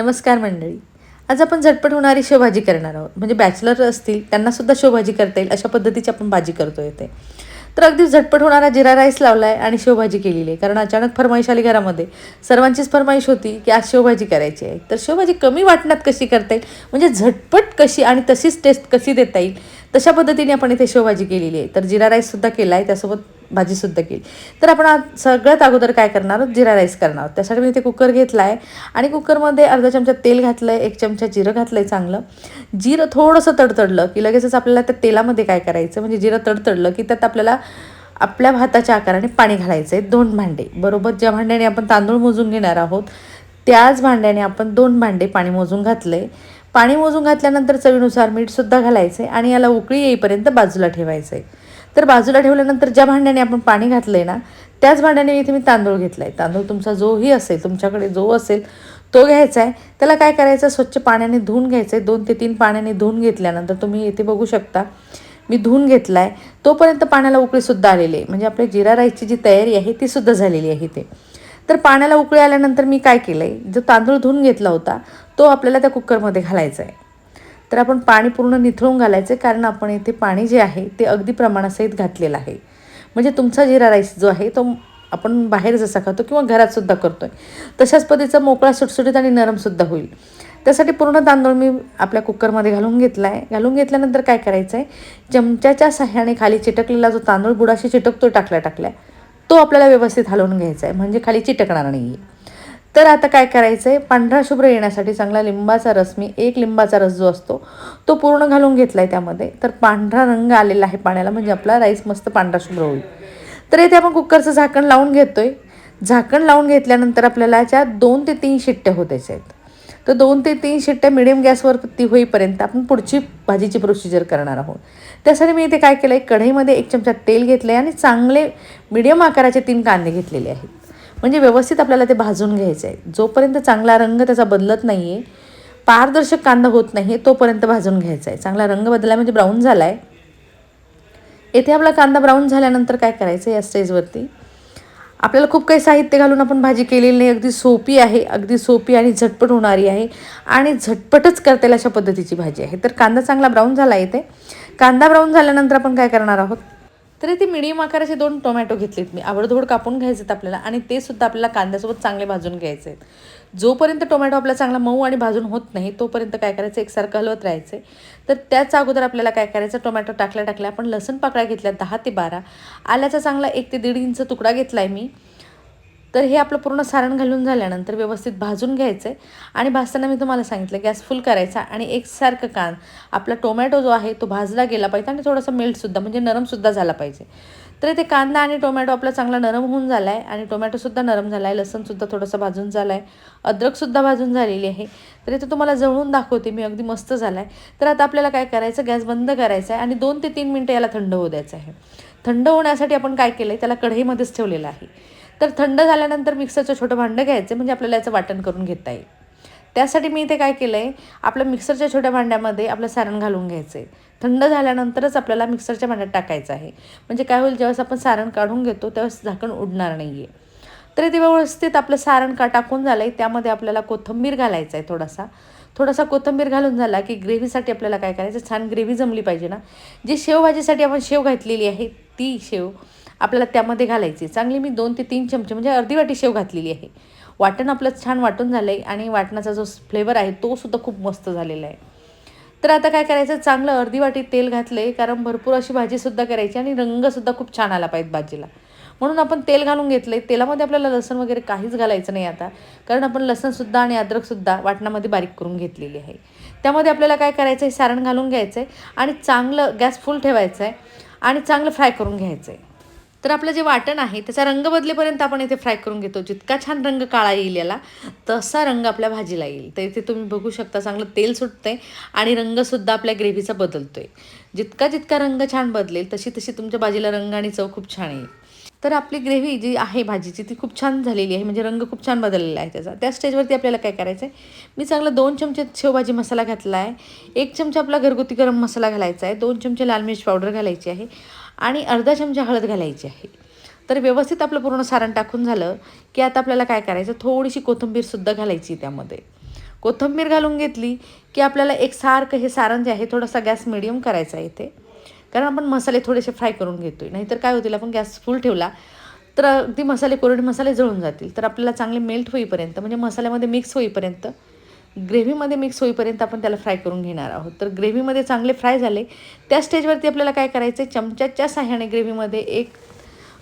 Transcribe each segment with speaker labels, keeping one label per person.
Speaker 1: नमस्कार मंडळी. आज आपण झटपट होणारी शेवभाजी करणार आहोत. म्हणजे बॅचलर असतील त्यांनासुद्धा शेवभाजी करता येईल अशा पद्धतीची आपण भाजी करतो येते तर अगदी झटपट होणारा जिरा राईस लावला आहे आणि शेवभाजी केलेली आहे. कारण अचानक फरमाईश आली घरामध्ये. सर्वांचीच फरमाईश होती की आज शेवभाजी करायची आहे. तर शेवभाजी कमी वाटण्यात कशी करता येईल? म्हणजे झटपट कशी आणि तशीच टेस्ट कशी देता येईल? तशा पद्धतीने आपण इथे शेवभाजी केलेली आहे. तर जिरा राईससुद्धा केला आहे त्यासोबत भाजीसुद्धा केली. तर आपण सगळ्यात अगोदर काय करणार आहोत? जिरा राईस करणार आहोत. त्यासाठी मी इथे कुकर घेतला आहे आणि कुकरमध्ये अर्धा चमचा तेल घातलं आहे एक चमचा जिरं घातलं आहे चांगलं. जिरं थोडंसं तडतडलं की लगेचच आपल्याला त्या तेलामध्ये काय करायचं? म्हणजे जिरं तडतडलं की त्यात आपल्याला आपल्या भाताच्या आकाराने पाणी घालायचं आहे दोन भांडे. बरोबर? ज्या भांड्याने आपण तांदूळ मोजून घेणार आहोत त्याच भांड्याने आपण दोन भांडे पाणी मोजून घातलं आहे पाणी मोजून घातल्यानंतर चवीनुसार मीठसुद्धा घालायचं आहे आणि याला उकळी येईपर्यंत बाजूला ठेवायचं आहे तर बाजूला ठेवल्यानंतर ज्या भांड्याने आपण पाणी घातलं आहे ना त्याच भांड्याने इथे मी तांदूळ घेतला आहे तांदूळ तुमचा जोही असेल तुमच्याकडे जो असेल तो घ्यायचा आहे त्याला काय करायचं? स्वच्छ पाण्याने धुवून घ्यायचं आहे दोन ते तीन पाण्याने धुवून घेतल्यानंतर तुम्ही इथे बघू शकता मी धुवून घेतला आहे तोपर्यंत पाण्याला उकळीसुद्धा आलेली आहे. म्हणजे आपल्या जिरा राईसची जी तयारी आहे ती सुद्धा झालेली आहे इथे. तर पाण्याला उकळी आल्यानंतर मी काय केलं आहे जो तांदूळ धुवून घेतला होता तो आपल्याला त्या कुकरमध्ये घालायचा आहे तर आपण पाणी पूर्ण निथळून घालायचं आहे कारण आपण इथे पाणी जे आहे ते अगदी प्रमाणासहित घातलेलं आहे. म्हणजे तुमचा जिरा राईस जो आहे तो आपण बाहेर जसा खातो किंवा घरातसुद्धा करतो आहे तशाच पद्धतीचा मोकळा सुटसुटीत आणि नरमसुद्धा होईल. त्यासाठी पूर्ण तांदूळ मी आपल्या कुकरमध्ये घालून घेतला आहे घालून घेतल्यानंतर काय करायचं आहे चमच्याच्या सहाय्याने खाली चिटकलेला जो तांदूळ बुडाशी चिटकतो टाकल्या टाकल्या तो आपल्याला व्यवस्थित हलवून घ्यायचा आहे म्हणजे खाली चिटकणार नाही आहे तर आता काय करायचं आहे पांढरा शुभ्र येण्यासाठी चांगला लिंबाचा रस मी एक लिंबाचा रस जो असतो तो पूर्ण घालून घेतला आहे त्यामध्ये. तर पांढरा रंग आलेला आहे पाण्याला म्हणजे आपला राईस मस्त पांढरा शुभ्र होईल. तर येथे आपण कुकरचं झाकण लावून घेतो आहे झाकण लावून घेतल्यानंतर आपल्याला ज्या दोन ते तीन शिट्ट्या होतायच्या आहेत तर दोन ते तीन शिट्ट्या मिडियम गॅसवर ती होईपर्यंत आपण पुढची भाजीची प्रोसिजर करणार आहोत. त्यासाठी मी इथे काय केलं आहे कढईमध्ये एक चमचा तेल घेतलं आहे आणि चांगले मिडियम आकाराचे तीन कांदे घेतलेले आहेत. म्हणजे व्यवस्थित आपल्याला ते भाजून घ्यायचं आहे. जोपर्यंत चांगला रंग त्याचा बदलत नाही आहे पारदर्शक कांदा होत नाही आहे तोपर्यंत भाजून घ्यायचा आहे. चांगला रंग बदलला म्हणजे ब्राऊन झाला आहे येथे आपला कांदा ब्राऊन झाल्यानंतर काय करायचं या स्टेजवरती आपल्याला खूप काही साहित्य घालून आपण भाजी केलेली नाही. अगदी सोपी आहे. अगदी सोपी आणि झटपट होणारी आहे. आणि झटपटच करता येईल अशा पद्धतीची भाजी आहे. तर कांदा चांगला ब्राऊन झाला इथे. कांदा ब्राऊन झाल्यानंतर आपण काय करणार आहोत? तर इथे मिडियम आकाराचे दोन टोमॅटो घेतलेत मी. आवडधोड कापून घ्यायचे आहेत आपल्याला आणि ते सुद्धा आपल्याला कांद्यासोबत चांगले भाजून घ्यायचे आहेत जोपर्यंत टोमॅटो आपला चांगला मऊ आणि भाजून होत नाही तोपर्यंत काय करायचं? एकसारखं हलवत राहायचं. तर त्याच अगोदर आपल्याला काय करायचं? टोमॅटो टाकल्या टाकल्या आपण लसण पाकळ्या घेतल्या दहा ते बारा. आल्याचा चांगला एक ते दीड इंच तुकडा घेतला आहे मी. तर हे आपलं पूर्ण सारण घालून झाल्यानंतर व्यवस्थित भाजून घ्यायचं आहे आणि भाजताना मी तुम्हाला सांगितलं गॅस फुल करायचा आणि एकसारखं कान. आपला टोमॅटो जो आहे तो भाजला गेला पाहिजे आणि थोडासा मेल्टसुद्धा म्हणजे नरमसुद्धा झाला पाहिजे. तर इथे कांदा आणि टोमॅटो आपला चांगला नरम होऊन झाला आहे आणि टोमॅटोसुद्धा नरम झाला आहे लसणसुद्धा थोडंसं भाजून झाला आहे अद्रकसुद्धा भाजून झालेली आहे. तर इथे तुम्हाला जवळून दाखवते मी अगदी मस्त झाला आहे तर आता आपल्याला काय करायचं गॅस बंद करायचा आहे आणि दोन ते तीन मिनटं याला थंड होऊ द्यायचं आहे. थंड होण्यासाठी आपण काय केलं आहे त्याला कढईमध्येच ठेवलेलं आहे. तर थंड झाल्यानंतर मिक्सरचं छोटं भांडं घ्यायचं म्हणजे आपल्याला याचं वाटण करून घेता येईल. त्यासाठी मी इथे काय केलं आहे आपल्या मिक्सरच्या छोट्या भांड्यामध्ये आपलं सारण घालून घ्यायचं आहे थंड झाल्यानंतरच आपल्याला मिक्सरच्या भांड्यात टाकायचं आहे. म्हणजे काय होईल ज्यावेळेस आपण सारण काढून घेतो त्यावेळेस झाकण उडणार नाही आहे तर ते व्यवस्थित आपलं सारण का टाकून झालं आहे त्यामध्ये आपल्याला कोथिंबीर घालायचं आहे थोडासा. थोडासा कोथिंबीर घालून झाला की ग्रेव्हीसाठी आपल्याला काय करायचं छान ग्रेव्ही जमली पाहिजे ना. जी शेवभाजीसाठी आपण शेव घातलेली आहे ती शेव आपल्याला त्यामध्ये घालायची. चांगली मी दोन ते तीन चमचे म्हणजे अर्धी वाटी शेव घातलेली आहे. वाटण आपलं छान वाटून झालं आहे आणि वाटणाचा जो फ्लेवर आहे तो सुद्धा खूप मस्त झालेला आहे. तर आता काय करायचं? चांगलं अर्धी वाटी तेल घातलं आहे कारण भरपूर अशी भाजीसुद्धा करायची आणि रंगसुद्धा खूप छान आला पाहिजे भाजीला. म्हणून आपण तेल घालून घेतलं आहे तेलामध्ये आपल्याला लसण वगैरे काहीच घालायचं नाही आता कारण आपण लसणसुद्धा आणि अद्रकसुद्धा वाटणामध्ये बारीक करून घेतलेली आहे. त्यामध्ये आपल्याला काय करायचं आहे सारण घालून घ्यायचं आहे आणि चांगलं गॅस फुल ठेवायचं आहे आणि चांगलं फ्राय करून घ्यायचं आहे तर आपलं जे वाटण आहे त्याचा रंग बदलेपर्यंत आपण इथे फ्राय करून घेतो. जितका छान रंग काळा येईल याला तसा रंग आपल्या भाजीला येईल. तर इथे तुम्ही बघू शकता चांगलं तेल सुटतंय आणि रंगसुद्धा आपल्या ग्रेव्हीचा बदलतोय. जितका जितका रंग छान बदलेल तशी तशी तुमच्या भाजीला रंग आणि चव खूप छान येईल. तर आपली ग्रेव्ही जी आहे भाजीची ती खूप छान झालेली आहे. म्हणजे रंग खूप छान बदललेला आहे त्याचा. त्या स्टेजवरती आपल्याला काय करायचं आहे मी चांगला दोन चमचे शेवभाजी मसाला घातला आहे. एक चमचा आपला घरगुती गरम मसाला घालायचा आहे. दोन चमचे लाल मिरची पावडर घालायची आहे. आणि अर्धा चमचा हळद घालायची आहे. तर व्यवस्थित आपलं पूर्ण सारण टाकून झालं की आता आपल्याला काय करायचं? थोडीशी कोथिंबीरसुद्धा घालायची त्यामध्ये. कोथिंबीर घालून घेतली की आपल्याला एक सारखं हे सारण जे आहे थोडासा गॅस मिडियम करायचा आहे इथे. कारण आपण मसाले थोडेसे फ्राय करून घेतो आहे नाहीतर काय होतील? आपण गॅस फुल ठेवला तर अगदी मसाले कोरडे मसाले जळून जातील. तर आपल्याला चांगले मेल्ट होईपर्यंत म्हणजे मसाल्यामध्ये मिक्स होईपर्यंत ग्रेव्हीमध्ये मिक्स होईपर्यंत आपण त्याला फ्राय करून घेणार आहोत. तर ग्रेव्हीमध्ये चांगले फ्राय झाले. त्या स्टेजवरती आपल्याला काय करायचं आहे चमच्याच्या साह्याने ग्रेव्हीमध्ये एक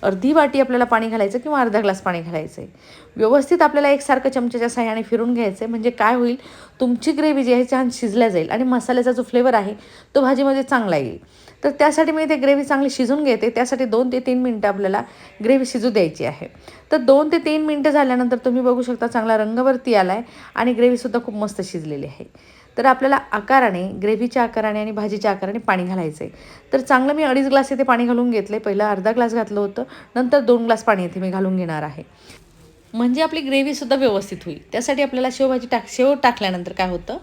Speaker 1: अर्धी वाटी आपल्याला पाणी घालायचं किंवा अर्धा ग्लास पाणी घालायचं आहे व्यवस्थित आपल्याला एकसारखं चमच्याच्या साह्याने फिरून घ्यायचं आहे म्हणजे काय होईल? तुमची ग्रेव्ही जी आहे छान शिजल्या जाईल आणि मसाल्याचा जो फ्लेवर आहे तो भाजीमध्ये चांगला येईल. तर त्यासाठी मी ते ग्रेव्ही चांगली शिजून घेते. त्यासाठी दोन ते तीन मिनटं आपल्याला ग्रेव्ही शिजू द्यायची आहे. तर दोन ते तीन मिनटं झाल्यानंतर तुम्ही बघू शकता चांगला रंगवरती आला आहे आणि ग्रेव्हीसुद्धा खूप मस्त शिजलेली आहे. तर आपल्याला आकाराने ग्रेव्हीच्या आकाराने आणि भाजीच्या आकाराने पाणी घालायचं आहे तर चांगलं मी अडीच ग्लास इथे पाणी घालून घेतलं आहे पहिलं अर्धा ग्लास घातलं होतं. नंतर दोन ग्लास पाणी इथे मी घालून घेणार आहे. म्हणजे आपली ग्रेव्हीसुद्धा व्यवस्थित होईल. त्यासाठी आपल्याला शेवभाजी टाक शेव टाकल्यानंतर काय होतं?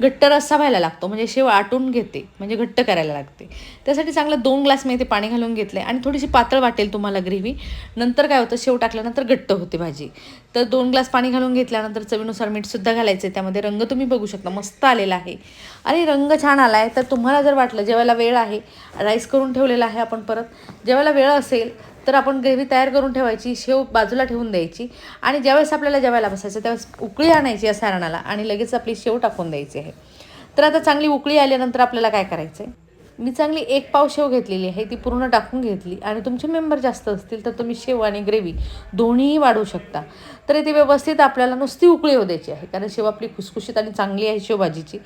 Speaker 1: घट्ट रस्सा व्हायला लागतो. म्हणजे शेव आटून घेते. म्हणजे घट्ट करायला लागते. त्यासाठी चांगलं दोन ग्लास मी इथे पाणी घालून घेतलं आहे आणि थोडीशी पातळ वाटेल तुम्हाला ग्रेव्ही. नंतर काय होतं? शेव टाकल्यानंतर घट्ट होते भाजी. तर दोन ग्लास पाणी घालून घेतल्यानंतर चवीनुसार मीठसुद्धा घालायचं आहे त्यामध्ये रंग तुम्ही बघू शकता. मस्त आलेला आहे. आणि रंग छान आला आहे तर तुम्हाला जर वाटलं जेवायला वेळ आहे राईस करून ठेवलेला आहे आपण परत. जेवायला वेळ असेल तर आपण ग्रेव्ही तयार करून ठेवायची शेव बाजूला ठेवून द्यायची आणि ज्यावेळेस आपल्याला जेवायला बसायचं त्यावेळेस उकळी आणायची या सारणाला आणि लगेच आपली शेव टाकून द्यायची आहे. तर आता चांगली उकळी आल्यानंतर आपल्याला काय करायचं आहे मी चांगली एक पाव शेव घेतलेली आहे ती पूर्ण टाकून घेतली आणि तुमचे मेंबर जास्त असतील तर तुम्ही शेव आणि ग्रेव्ही दोन्हीही वाढवू शकता. तर ते व्यवस्थित आपल्याला नुसती उकळी होऊ द्यायची आहे कारण शेव आपली खुसखुशीत आणि चांगली आहे शेवभाजीची.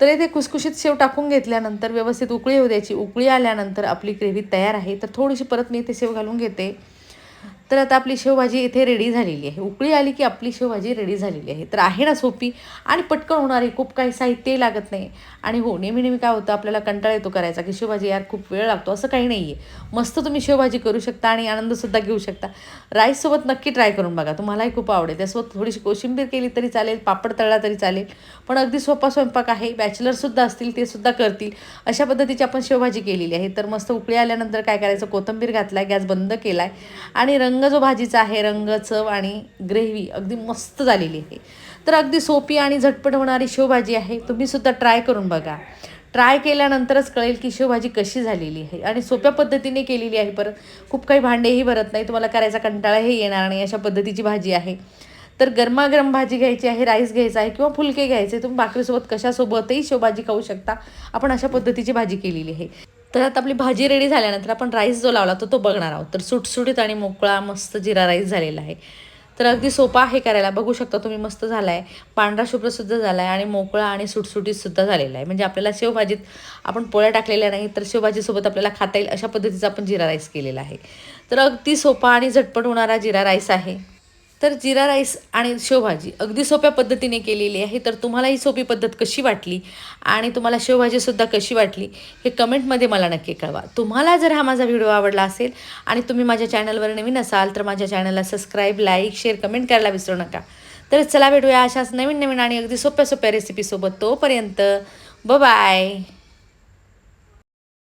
Speaker 1: तर इथे खुसखुशीत शेव टाकून घेतल्यानंतर व्यवस्थित उकळी होऊ द्यायची. उकळी आल्यानंतर आपली ग्रेव्ही तयार आहे. तर थोडीशी परत मी इथे शेव घालून घेते. तर आता आपली शेवभाजी इथे रेडी झालेली आहे. उकळी आली की आपली शेवभाजी रेडी झालेली आहे. तर आहे ना सोपी आणि पटकन होणारी खूप काही साहित्यही लागत नाही. आणि हो नेहमी नेहमी काय होतं आपल्याला कंटाळा येतो करायचा की शेवभाजी यार खूप वेळ लागतो असं काही नाही आहे मस्त तुम्ही शेवभाजी करू शकता आणि आनंदसुद्धा घेऊ शकता. राईससोबत नक्की ट्राय करून बघा. तुम्हालाही खूप आवडेल. त्यासोबत थोडीशी कोशिंबीर केली तरी चालेल पापड तळला तरी चालेल. पण अगदी सोपा स्वयंपाक आहे. बॅचलरसुद्धा असतील ते सुद्धा करतील. अशा पद्धतीची आपण शेवभाजी केलेली आहे. तर मस्त उकळी आल्यानंतर काय करायचं? कोथिंबीर घातला आहे गॅस बंद केला आहे आणि रंग रंग जो भाजीचा आहे रंग चव आणि ग्रेव्ही अगदी मस्त झालेली आहे. तर अगदी सोपी आणि झटपट होणारी शेवभाजी आहे तुम्हीसुद्धा ट्राय करून बघा. ट्राय केल्यानंतरच कळेल की शेवभाजी कशी झालेली आहे. आणि सोप्या पद्धतीने केलेली आहे परत खूप काही भांडेही भरत नाही तुम्हाला करायचा कंटाळाही येणार नाही अशा पद्धतीची भाजी आहे. तर गरमागरम भाजी घ्यायची आहे राईस घ्यायचा आहे किंवा फुलके घ्यायचे तुम्ही भाकरीसोबत कशासोबतही शेवभाजी खाऊ शकता. आपण अशा पद्धतीची भाजी केलेली आहे. तर आता आपली भाजी रेडी झाल्यानंतर आपण राईस जो लावला तो तो बघणार आहोत. तर सुटसुटीत आणि मोकळा मस्त जिरा राईस झालेला आहे. तर अगदी सोपा आहे करायला. बघू शकता तुम्ही मस्त झाला आहे पांढरा शुभ्रसुद्धा झाला आहे आणि मोकळा आणि सुटसुटीतसुद्धा झालेला आहे. म्हणजे आपल्याला शेवभाजीत आपण पोळ्या टाकलेल्या नाही तर शेवभाजीसोबत आपल्याला खाता येईल अशा पद्धतीचा आपण जिरा राईस केलेला आहे. तर अगदी सोपा आणि झटपट होणारा जिरा राईस आहे. तर जिरा राईस आणि शेवभाजी अगदी सोप्या पद्धतीने केलेली आहे. तर तुम्हाला ही सोपी पद्धत कशी वाटली आणि तुम्हाला शेवभाजीसुद्धा कशी वाटली हे कमेंटमध्ये मला नक्की कळवा. तुम्हाला जर हा माझा व्हिडिओ आवडला असेल आणि तुम्ही माझ्या चॅनलवर नवीन असाल तर माझ्या चॅनलला सबस्क्राईब लाईक शेअर कमेंट करायला विसरू नका. तर चला भेटूया अशाच नवीन नवीन आणि अगदी सोप्या सोप्या रेसिपीसोबत तोपर्यंत ब बाय